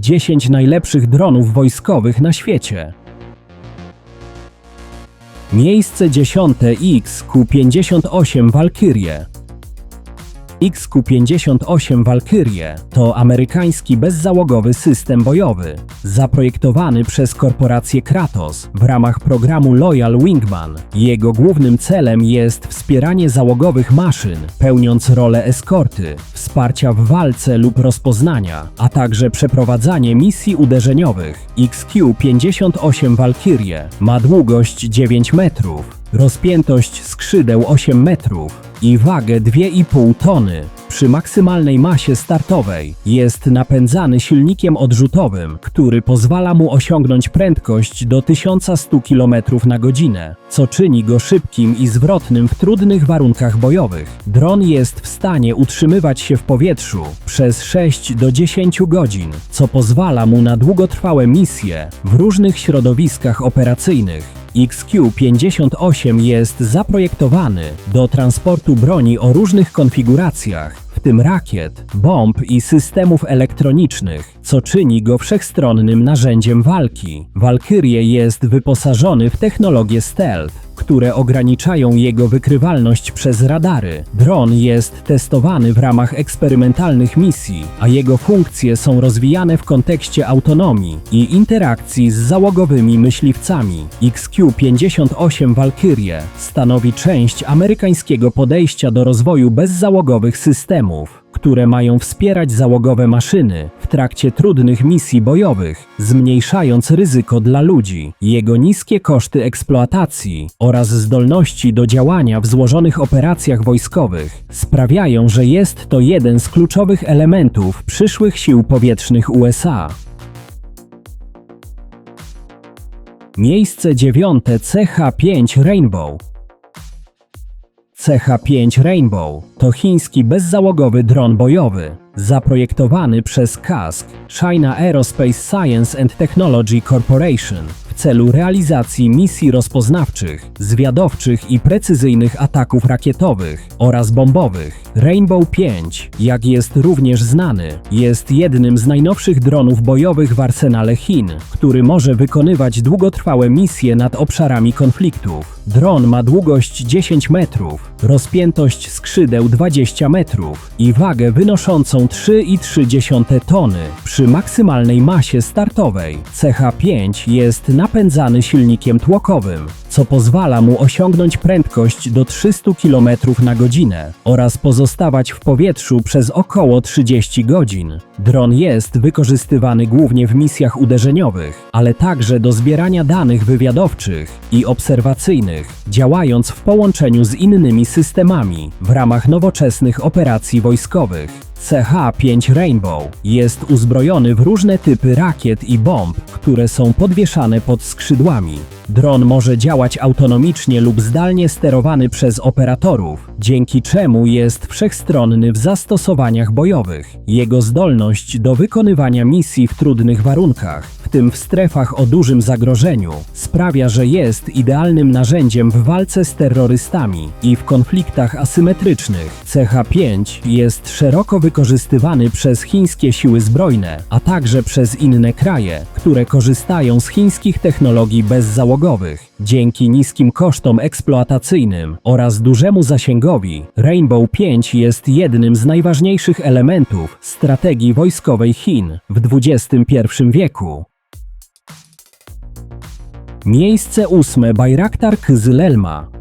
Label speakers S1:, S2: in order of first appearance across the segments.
S1: 10 najlepszych dronów wojskowych na świecie. Miejsce 10 XQ-58 Valkyrie. XQ-58 Valkyrie to amerykański bezzałogowy system bojowy, zaprojektowany przez korporację Kratos w ramach programu Loyal Wingman. Jego głównym celem jest wspieranie załogowych maszyn, pełniąc rolę eskorty, wsparcia w walce lub rozpoznania, a także przeprowadzanie misji uderzeniowych. XQ-58 Valkyrie ma długość 9 metrów, rozpiętość skrzydeł 8 metrów i wagę 2,5 tony. Przy maksymalnej masie startowej jest napędzany silnikiem odrzutowym, który pozwala mu osiągnąć prędkość do 1100 km na godzinę, co czyni go szybkim i zwrotnym w trudnych warunkach bojowych. Dron jest w stanie utrzymywać się w powietrzu przez 6 do 10 godzin, co pozwala mu na długotrwałe misje w różnych środowiskach operacyjnych. XQ-58 jest zaprojektowany do transportu broni o różnych konfiguracjach, w tym rakiet, bomb i systemów elektronicznych, co czyni go wszechstronnym narzędziem walki. Valkyrie jest wyposażony w technologię stealth, które ograniczają jego wykrywalność przez radary. Dron jest testowany w ramach eksperymentalnych misji, a jego funkcje są rozwijane w kontekście autonomii i interakcji z załogowymi myśliwcami. XQ-58 Valkyrie stanowi część amerykańskiego podejścia do rozwoju bezzałogowych systemów które mają wspierać załogowe maszyny w trakcie trudnych misji bojowych, zmniejszając ryzyko dla ludzi. Jego niskie koszty eksploatacji oraz zdolności do działania w złożonych operacjach wojskowych sprawiają, że jest to jeden z kluczowych elementów przyszłych sił powietrznych USA. Miejsce dziewiąte CH-5 Rainbow CH-5 Rainbow to chiński bezzałogowy dron bojowy, zaprojektowany przez KASK China Aerospace Science and Technology Corporation celu realizacji misji rozpoznawczych, zwiadowczych i precyzyjnych ataków rakietowych oraz bombowych. Rainbow 5, jak jest również znany, jest jednym z najnowszych dronów bojowych w arsenale Chin, który może wykonywać długotrwałe misje nad obszarami konfliktów. Dron ma długość 10 metrów, rozpiętość skrzydeł 20 metrów i wagę wynoszącą 3,3 tony przy maksymalnej masie startowej. CH5 jest napędzany silnikiem tłokowym, co pozwala mu osiągnąć prędkość do 300 km na godzinę oraz pozostawać w powietrzu przez około 30 godzin. Dron jest wykorzystywany głównie w misjach uderzeniowych, ale także do zbierania danych wywiadowczych i obserwacyjnych, działając w połączeniu z innymi systemami w ramach nowoczesnych operacji wojskowych. CH-5 Rainbow jest uzbrojony w różne typy rakiet i bomb, które są podwieszane pod skrzydłami. Dron może działać autonomicznie lub zdalnie sterowany przez operatorów, dzięki czemu jest wszechstronny w zastosowaniach bojowych. Jego zdolność do wykonywania misji w trudnych warunkach, w tym w strefach o dużym zagrożeniu, sprawia, że jest idealnym narzędziem w walce z terrorystami i w konfliktach asymetrycznych. CH-5 jest szeroko wykorzystywany przez chińskie siły zbrojne, a także przez inne kraje, które korzystają z chińskich technologii bezzałogowych. Dzięki niskim kosztom eksploatacyjnym oraz dużemu zasięgowi, Rainbow 5 jest jednym z najważniejszych elementów strategii wojskowej Chin w XXI wieku. Miejsce ósme. Bayraktar Kızılelma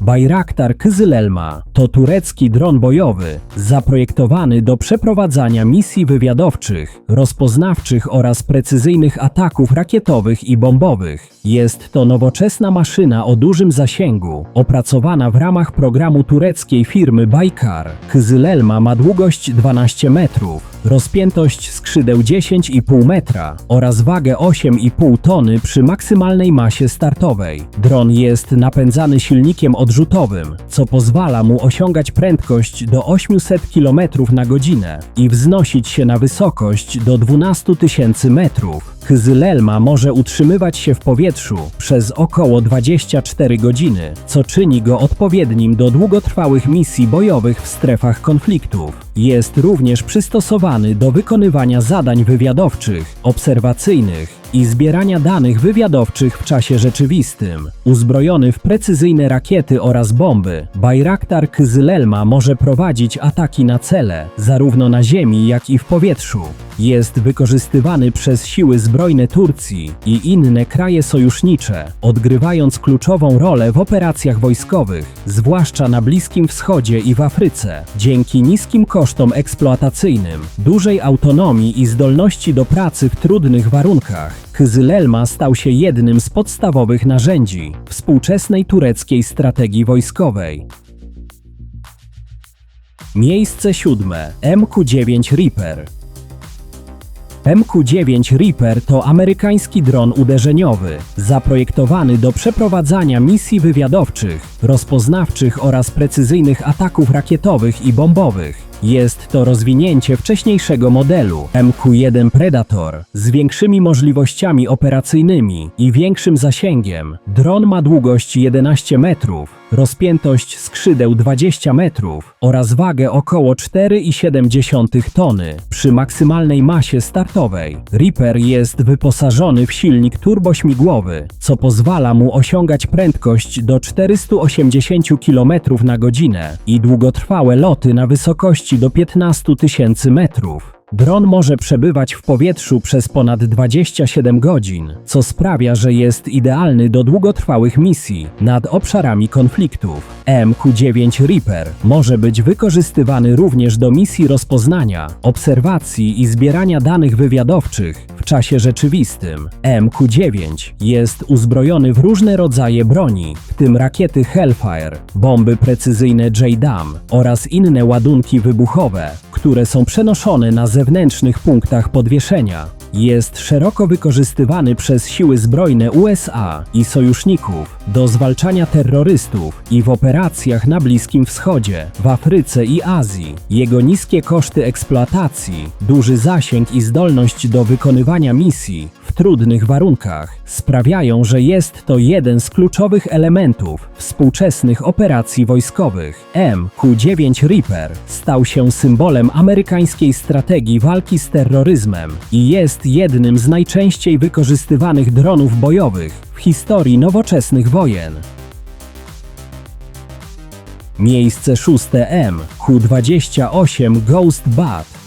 S1: Bayraktar Kızılelma to turecki dron bojowy zaprojektowany do przeprowadzania misji wywiadowczych, rozpoznawczych oraz precyzyjnych ataków rakietowych i bombowych. Jest to nowoczesna maszyna o dużym zasięgu, opracowana w ramach programu tureckiej firmy Baykar. Kızılelma ma długość 12 metrów, rozpiętość skrzydeł 10,5 metra oraz wagę 8,5 tony przy maksymalnej masie startowej. Dron jest napędzany silnikiem odrzutowym, co pozwala mu osiągać prędkość do 800 km na godzinę i wznosić się na wysokość do 12 tysięcy metrów. Kyzylelma może utrzymywać się w powietrzu przez około 24 godziny, co czyni go odpowiednim do długotrwałych misji bojowych w strefach konfliktów. Jest również przystosowany do wykonywania zadań wywiadowczych, obserwacyjnych i zbierania danych wywiadowczych w czasie rzeczywistym. Uzbrojony w precyzyjne rakiety oraz bomby, Bayraktar Kyzylelma może prowadzić ataki na cele, zarówno na ziemi, jak i w powietrzu. Jest wykorzystywany przez siły zbrojne Turcji i inne kraje sojusznicze, odgrywając kluczową rolę w operacjach wojskowych, zwłaszcza na Bliskim Wschodzie i w Afryce. Dzięki niskim kosztom eksploatacyjnym, dużej autonomii i zdolności do pracy w trudnych warunkach, Kyzylelma stał się jednym z podstawowych narzędzi współczesnej tureckiej strategii wojskowej. Miejsce siódme MQ-9 Reaper MQ-9 Reaper to amerykański dron uderzeniowy, zaprojektowany do przeprowadzania misji wywiadowczych, rozpoznawczych oraz precyzyjnych ataków rakietowych i bombowych. Jest to rozwinięcie wcześniejszego modelu MQ-1 Predator z większymi możliwościami operacyjnymi i większym zasięgiem. Dron ma długość 11 metrów, rozpiętość skrzydeł 20 metrów oraz wagę około 4,7 tony przy maksymalnej masie startowej. Reaper jest wyposażony w silnik turbośmigłowy, co pozwala mu osiągać prędkość do 480 km na godzinę i długotrwałe loty na wysokości do 15 tysięcy metrów. Dron może przebywać w powietrzu przez ponad 27 godzin, co sprawia, że jest idealny do długotrwałych misji nad obszarami konfliktów. MQ-9 Reaper może być wykorzystywany również do misji rozpoznania, obserwacji i zbierania danych wywiadowczych czasie rzeczywistym. MQ-9 jest uzbrojony w różne rodzaje broni, w tym rakiety Hellfire, bomby precyzyjne JDAM oraz inne ładunki wybuchowe, które są przenoszone na zewnętrznych punktach podwieszenia. Jest szeroko wykorzystywany przez siły zbrojne USA i sojuszników do zwalczania terrorystów i w operacjach na Bliskim Wschodzie, w Afryce i Azji. Jego niskie koszty eksploatacji, duży zasięg i zdolność do wykonywania misji trudnych warunkach sprawiają, że jest to jeden z kluczowych elementów współczesnych operacji wojskowych. MQ-9 Reaper stał się symbolem amerykańskiej strategii walki z terroryzmem i jest jednym z najczęściej wykorzystywanych dronów bojowych w historii nowoczesnych wojen. Miejsce szóste M Q28 Ghost Bat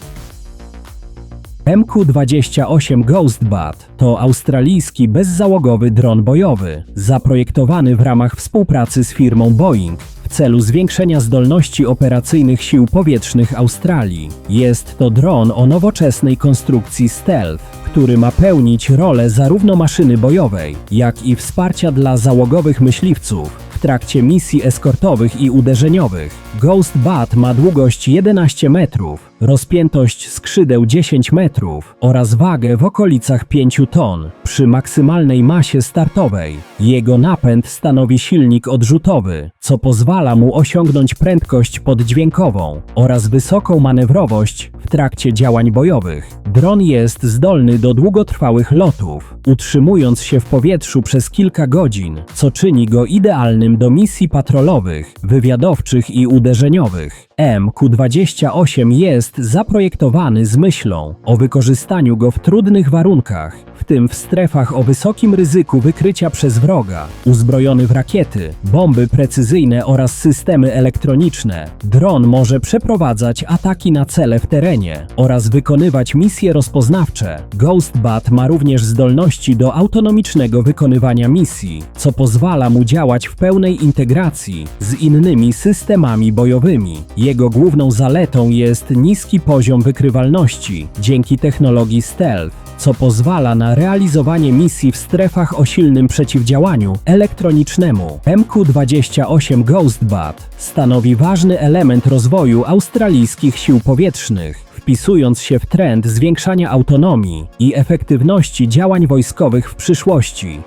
S1: MQ-28 Ghostbat to australijski bezzałogowy dron bojowy, zaprojektowany w ramach współpracy z firmą Boeing w celu zwiększenia zdolności operacyjnych sił powietrznych Australii. Jest to dron o nowoczesnej konstrukcji stealth, który ma pełnić rolę zarówno maszyny bojowej, jak i wsparcia dla załogowych myśliwców w trakcie misji eskortowych i uderzeniowych. Ghost Bat ma długość 11 metrów, rozpiętość skrzydeł 10 metrów oraz wagę w okolicach 5 ton przy maksymalnej masie startowej. Jego napęd stanowi silnik odrzutowy, co pozwala mu osiągnąć prędkość poddźwiękową oraz wysoką manewrowość w trakcie działań bojowych. Dron jest zdolny do długotrwałych lotów, utrzymując się w powietrzu przez kilka godzin, co czyni go idealnym do misji patrolowych, wywiadowczych i uderzeniowych. MQ-28 jest zaprojektowany z myślą o wykorzystaniu go w trudnych warunkach, w tym w strefach o wysokim ryzyku wykrycia przez wroga. Uzbrojony w rakiety, bomby precyzyjne oraz systemy elektroniczne, dron może przeprowadzać ataki na cele w terenie oraz wykonywać misje rozpoznawcze. Ghostbat ma również zdolności do autonomicznego wykonywania misji, co pozwala mu działać w pełnej integracji z innymi systemami bojowymi. Jego główną zaletą jest niski poziom wykrywalności dzięki technologii stealth, co pozwala na realizowanie misji w strefach o silnym przeciwdziałaniu elektronicznemu. MQ-28 Ghostbat stanowi ważny element rozwoju australijskich sił powietrznych, wpisując się w trend zwiększania autonomii i efektywności działań wojskowych w przyszłości.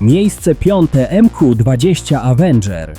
S1: Miejsce piąte MQ-20 Avenger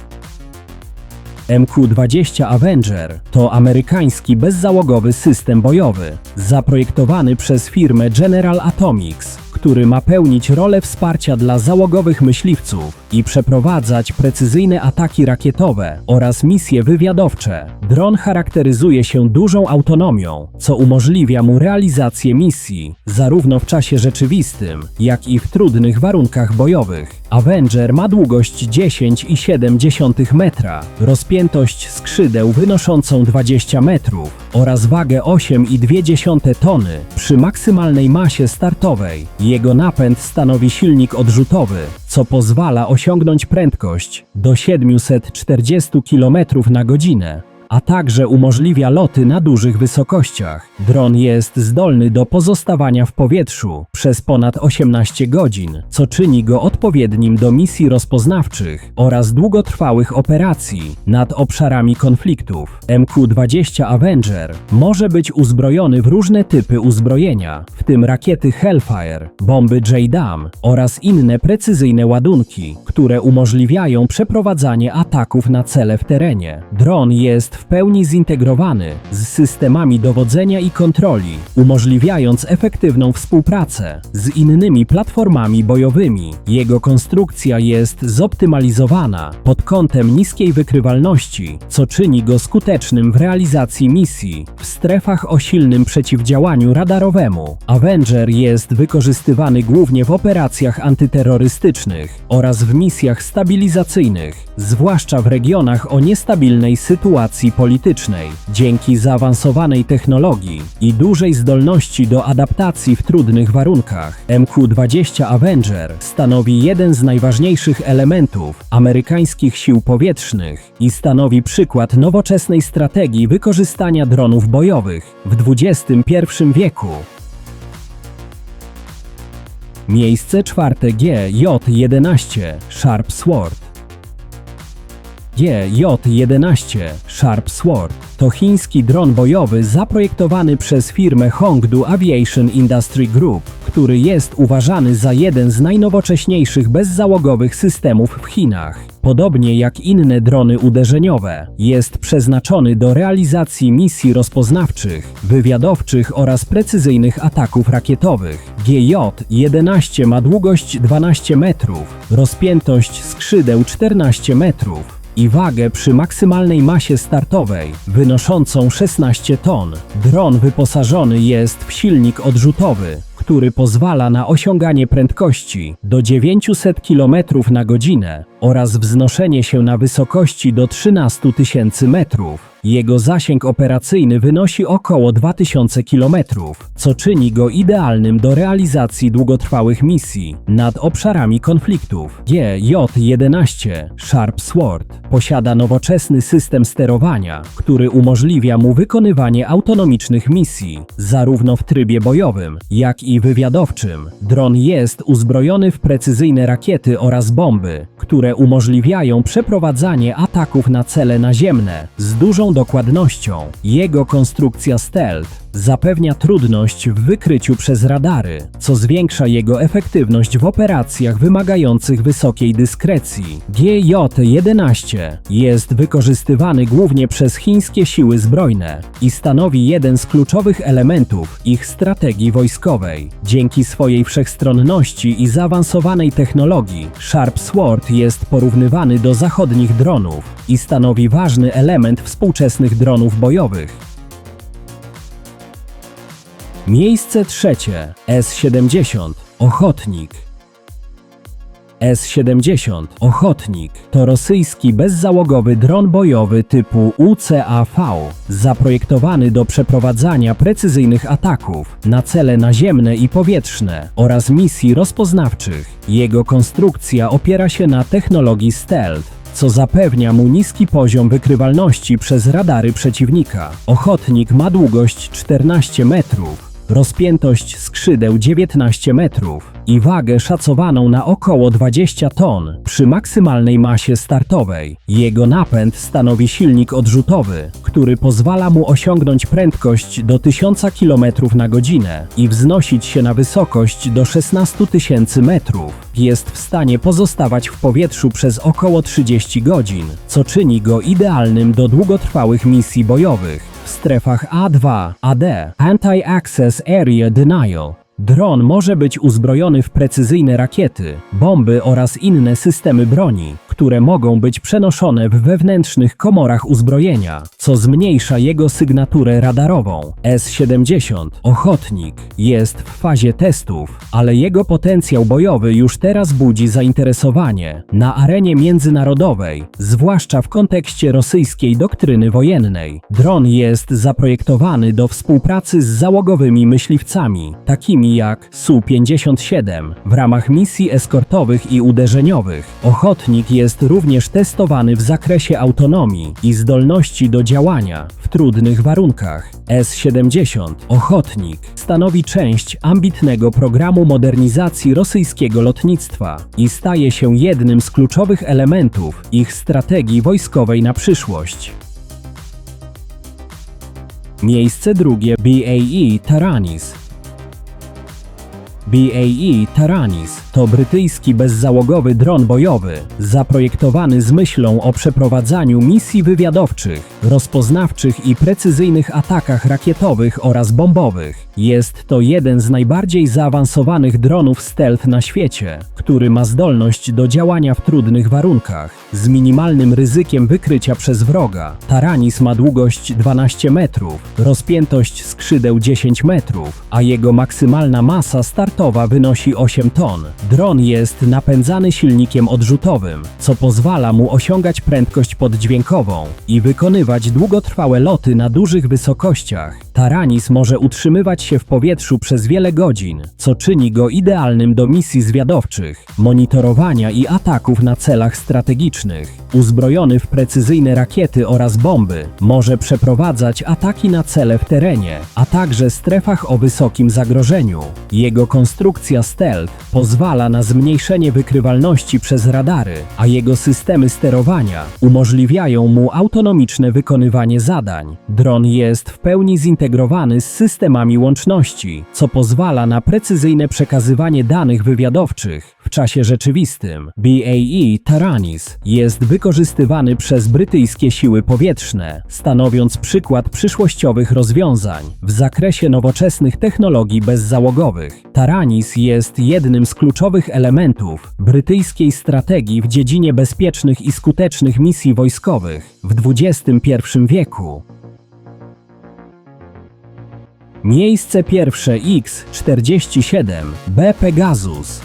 S1: MQ-20 Avenger to amerykański bezzałogowy system bojowy, zaprojektowany przez firmę General Atomics, który ma pełnić rolę wsparcia dla załogowych myśliwców i przeprowadzać precyzyjne ataki rakietowe oraz misje wywiadowcze. Dron charakteryzuje się dużą autonomią, co umożliwia mu realizację misji zarówno w czasie rzeczywistym, jak i w trudnych warunkach bojowych. Avenger ma długość 10,7 metra, rozpiętość skrzydeł wynoszącą 20 metrów oraz wagę 8,2 tony przy maksymalnej masie startowej. Jego napęd stanowi silnik odrzutowy, co pozwala osiągnąć prędkość do 740 km na godzinę a także umożliwia loty na dużych wysokościach. Dron jest zdolny do pozostawania w powietrzu przez ponad 18 godzin, co czyni go odpowiednim do misji rozpoznawczych oraz długotrwałych operacji nad obszarami konfliktów. MQ-20 Avenger może być uzbrojony w różne typy uzbrojenia, w tym rakiety Hellfire, bomby JDAM oraz inne precyzyjne ładunki, które umożliwiają przeprowadzanie ataków na cele w terenie. Dron jest w pełni zintegrowany z systemami dowodzenia i kontroli, umożliwiając efektywną współpracę z innymi platformami bojowymi. Jego konstrukcja jest zoptymalizowana pod kątem niskiej wykrywalności, co czyni go skutecznym w realizacji misji w strefach o silnym przeciwdziałaniu radarowemu. Avenger jest wykorzystywany głównie w operacjach antyterrorystycznych oraz w misjach stabilizacyjnych, zwłaszcza w regionach o niestabilnej sytuacji politycznej. Dzięki zaawansowanej technologii i dużej zdolności do adaptacji w trudnych warunkach, MQ-20 Avenger stanowi jeden z najważniejszych elementów amerykańskich sił powietrznych i stanowi przykład nowoczesnej strategii wykorzystania dronów bojowych w XXI wieku. Miejsce czwarte G J11 Sharp Sword GJ-11 Sharp Sword to chiński dron bojowy zaprojektowany przez firmę Hongdu Aviation Industry Group, który jest uważany za jeden z najnowocześniejszych bezzałogowych systemów w Chinach. Podobnie jak inne drony uderzeniowe, jest przeznaczony do realizacji misji rozpoznawczych, wywiadowczych oraz precyzyjnych ataków rakietowych. GJ-11 ma długość 12 metrów, rozpiętość skrzydeł 14 metrów, i wagę przy maksymalnej masie startowej wynoszącą 16 ton. Dron wyposażony jest w silnik odrzutowy, który pozwala na osiąganie prędkości do 900 km na godzinę oraz wznoszenie się na wysokości do 13 tysięcy metrów. Jego zasięg operacyjny wynosi około 2000 km, co czyni go idealnym do realizacji długotrwałych misji nad obszarami konfliktów. GJ-11 Sharp Sword posiada nowoczesny system sterowania, który umożliwia mu wykonywanie autonomicznych misji, zarówno w trybie bojowym, jak i wywiadowczym. Dron jest uzbrojony w precyzyjne rakiety oraz bomby, które umożliwiają przeprowadzanie ataków na cele naziemne z dużą dokładnością. Jego konstrukcja stealth zapewnia trudność w wykryciu przez radary, co zwiększa jego efektywność w operacjach wymagających wysokiej dyskrecji. GJ-11 jest wykorzystywany głównie przez chińskie siły zbrojne i stanowi jeden z kluczowych elementów ich strategii wojskowej. Dzięki swojej wszechstronności i zaawansowanej technologii, Sharp Sword jest porównywany do zachodnich dronów i stanowi ważny element współczesnych dronów bojowych. Miejsce trzecie. S-70 Ochotnik. S-70 Ochotnik. To rosyjski bezzałogowy dron bojowy typu UCAV, zaprojektowany do przeprowadzania precyzyjnych ataków na cele naziemne i powietrzne oraz misji rozpoznawczych. Jego konstrukcja opiera się na technologii stealth, co zapewnia mu niski poziom wykrywalności przez radary przeciwnika. Ochotnik ma długość 14 metrów, rozpiętość skrzydeł 19 metrów i wagę szacowaną na około 20 ton przy maksymalnej masie startowej. Jego napęd stanowi silnik odrzutowy, który pozwala mu osiągnąć prędkość do 1000 km na godzinę i wznosić się na wysokość do 16 tysięcy metrów. Jest w stanie pozostawać w powietrzu przez około 30 godzin, co czyni go idealnym do długotrwałych misji bojowych w strefach A2, AD Anti-Access Area Denial. Dron może być uzbrojony w precyzyjne rakiety, bomby oraz inne systemy broni, które mogą być przenoszone w wewnętrznych komorach uzbrojenia, co zmniejsza jego sygnaturę radarową. S-70 Ochotnik jest w fazie testów, ale jego potencjał bojowy już teraz budzi zainteresowanie na arenie międzynarodowej, zwłaszcza w kontekście rosyjskiej doktryny wojennej. Dron jest zaprojektowany do współpracy z załogowymi myśliwcami, takimi jak Su-57 w ramach misji eskortowych i uderzeniowych. Ochotnik jest również testowany w zakresie autonomii i zdolności do działania w trudnych warunkach. S-70 Ochotnik stanowi część ambitnego programu modernizacji rosyjskiego lotnictwa i staje się jednym z kluczowych elementów ich strategii wojskowej na przyszłość. Miejsce drugie BAE Taranis BAE Taranis to brytyjski bezzałogowy dron bojowy, zaprojektowany z myślą o przeprowadzaniu misji wywiadowczych, rozpoznawczych i precyzyjnych atakach rakietowych oraz bombowych. Jest to jeden z najbardziej zaawansowanych dronów stealth na świecie, który ma zdolność do działania w trudnych warunkach, z minimalnym ryzykiem wykrycia przez wroga. Taranis ma długość 12 metrów, rozpiętość skrzydeł 10 metrów, a jego maksymalna masa startowa wynosi 8 ton. Dron jest napędzany silnikiem odrzutowym, co pozwala mu osiągać prędkość poddźwiękową i wykonywać długotrwałe loty na dużych wysokościach. Taranis może utrzymywać się w powietrzu przez wiele godzin, co czyni go idealnym do misji zwiadowczych, monitorowania i ataków na celach strategicznych. Uzbrojony w precyzyjne rakiety oraz bomby, może przeprowadzać ataki na cele w terenie, a także strefach o wysokim zagrożeniu. Jego konstrukcja stealth pozwala na zmniejszenie wykrywalności przez radary, a jego systemy sterowania umożliwiają mu autonomiczne wykonywanie zadań. Dron jest w pełni zintegrowany z systemami łączności, co pozwala na precyzyjne przekazywanie danych wywiadowczych w czasie rzeczywistym. BAE Taranis jest wykorzystywany przez brytyjskie siły powietrzne, stanowiąc przykład przyszłościowych rozwiązań w zakresie nowoczesnych technologii bezzałogowych. Taranis jest jednym z kluczowych elementów brytyjskiej strategii w dziedzinie bezpiecznych i skutecznych misji wojskowych w XXI wieku. Miejsce pierwsze X-47 B Pegasus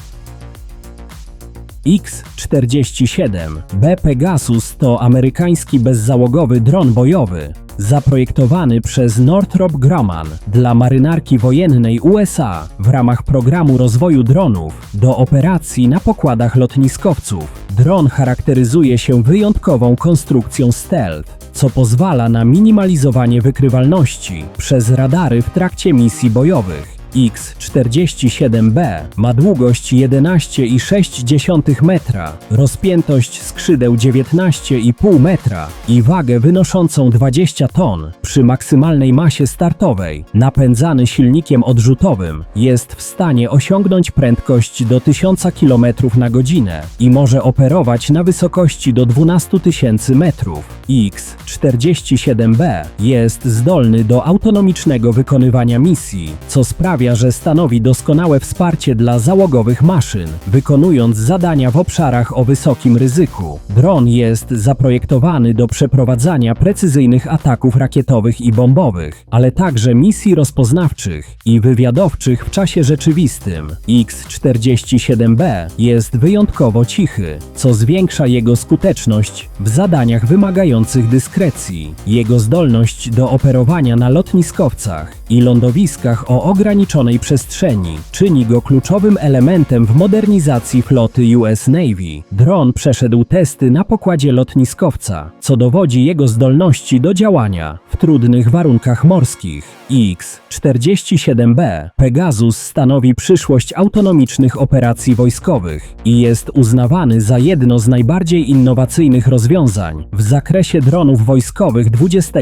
S1: X-47 B Pegasus to amerykański bezzałogowy dron bojowy, zaprojektowany przez Northrop Grumman dla marynarki wojennej USA w ramach programu rozwoju dronów do operacji na pokładach lotniskowców. Dron charakteryzuje się wyjątkową konstrukcją stealth, co pozwala na minimalizowanie wykrywalności przez radary w trakcie misji bojowych. X-47B ma długość 11,6 metra, rozpiętość skrzydeł 19,5 metra i wagę wynoszącą 20 ton. Przy maksymalnej masie startowej, napędzany silnikiem odrzutowym, jest w stanie osiągnąć prędkość do 1000 km na godzinę i może operować na wysokości do 12 tysięcy metrów. X-47B jest zdolny do autonomicznego wykonywania misji, co sprawia, że stanowi doskonałe wsparcie dla załogowych maszyn, wykonując zadania w obszarach o wysokim ryzyku. Dron jest zaprojektowany do przeprowadzania precyzyjnych ataków rakietowych i bombowych, ale także misji rozpoznawczych i wywiadowczych w czasie rzeczywistym. X-47B jest wyjątkowo cichy, co zwiększa jego skuteczność w zadaniach wymagających dyskrecji. Jego zdolność do operowania na lotniskowcach i lądowiskach o ograniczonym ograniczonej przestrzeni. Czyni go kluczowym elementem w modernizacji floty US Navy. Dron przeszedł testy na pokładzie lotniskowca, co dowodzi jego zdolności do działania w trudnych warunkach morskich. X-47B Pegasus stanowi przyszłość autonomicznych operacji wojskowych i jest uznawany za jedno z najbardziej innowacyjnych rozwiązań w zakresie dronów wojskowych XXI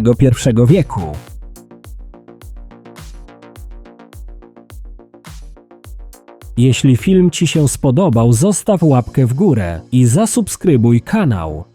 S1: wieku. Jeśli film Ci się spodobał, zostaw łapkę w górę i zasubskrybuj kanał.